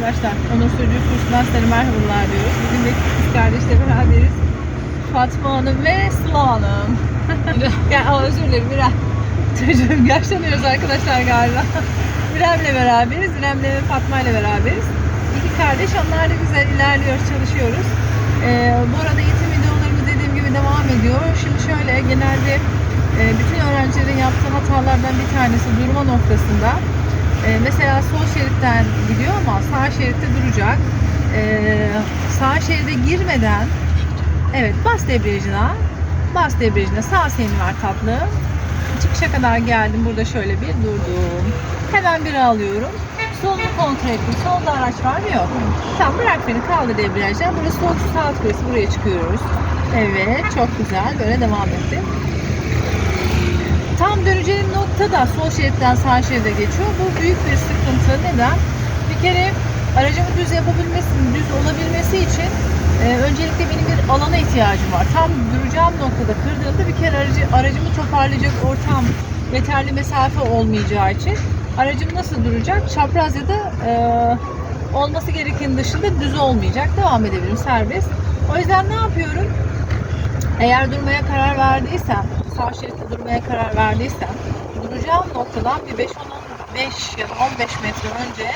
arkadaşlar. Onur Sürücü kursundan sizlere merhabalar diyoruz. Bugün de kız kardeşle beraberiz. Fatma Hanım ve Sıla Hanım. ya aa, özür dilerim İrem. Çocuğum yaşlanıyoruz arkadaşlar galiba. İrem'le beraberiz. İrem'le ve Fatma ile beraberiz. İki kardeş onlar da güzel ilerliyoruz, çalışıyoruz. Ee, bu arada eğitim videolarımız dediğim gibi devam ediyor. Şimdi şöyle genelde e, bütün öğrencilerin yaptığı hatalardan bir tanesi durma noktasında. E, mesela sol şeritten gidiyor ama sağ şeritte duracak. E, sağ şeride girmeden evet bas debriyajına bas debriyajına sağ senin var tatlım. Çıkışa kadar geldim. Burada şöyle bir durdum. Hemen bir alıyorum. Solunu kontrol ettim. Solda araç var mı? Yok. Tamam bırak beni kaldır debriyajdan. Burası sol saat kulesi. Buraya çıkıyoruz. Evet çok güzel. Böyle devam ettim. Tam döneceğim nokta da sol şeritten sağ şeride geçiyor. Bu büyük bir sıkıntı. Neden? Bir kere aracımı düz yapabilmesi, düz olabilmesi için e, öncelikle benim bir alana ihtiyacım var. Tam duracağım noktada kırdığımda bir kere aracı, aracımı toparlayacak ortam yeterli mesafe olmayacağı için aracım nasıl duracak? Çapraz ya da e, olması gerekenin dışında düz olmayacak. Devam edebilirim serbest. O yüzden ne yapıyorum? Eğer durmaya karar verdiysem, sağ şeritte durmaya karar verdiysem, duracağım noktadan bir 5 5 ya da 15 metre önce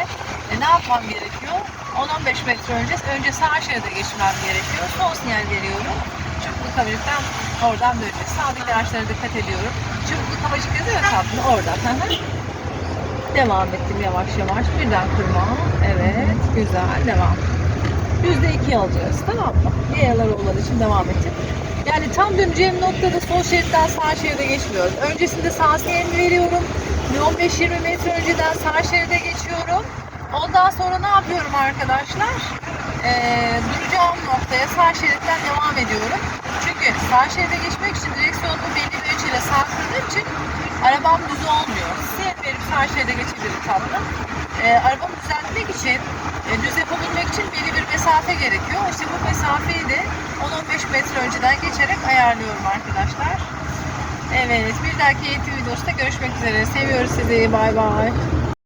e, ne yapmam gerekiyor? 10-15 metre önce önce sağ şeride geçmem gerekiyor. Son sinyal veriyorum. Çubuklu kabacıktan oradan döneceğiz. Sağdaki araçlara dikkat ediyorum. Çubuklu kabacık yazıyor ya tatlı orada. Devam ettim yavaş yavaş. Birden kırma. Evet. Güzel. Devam. Yüzde iki alacağız. Tamam mı? Yayalar olan için devam ettim. Yani tam döneceğim noktada sol şeritten sağ şeride geçmiyorum. Öncesinde sağ sinyalimi veriyorum. Bir 15-20 metre önceden sağ şeride geçiyorum. Ondan sonra ne yapıyorum arkadaşlar? Ee, duracağım noktaya sağ şeritten devam ediyorum. Çünkü sağ şeride geçmek için direksiyonumu belli bir açıyla sağ kırdığım için arabam düz olmuyor. Sinyal verip sağ şeride geçebilirim tatlım. Ee, arabamı düzeltmek için, e, düz yapabilmek için belli bir mesafe gerekiyor. İşte bu mesafeyi de 10-15 metre önceden geçerek ayarlıyorum arkadaşlar. Evet, bir dahaki eğitim videosunda görüşmek üzere. Seviyoruz sizi. Bay bay.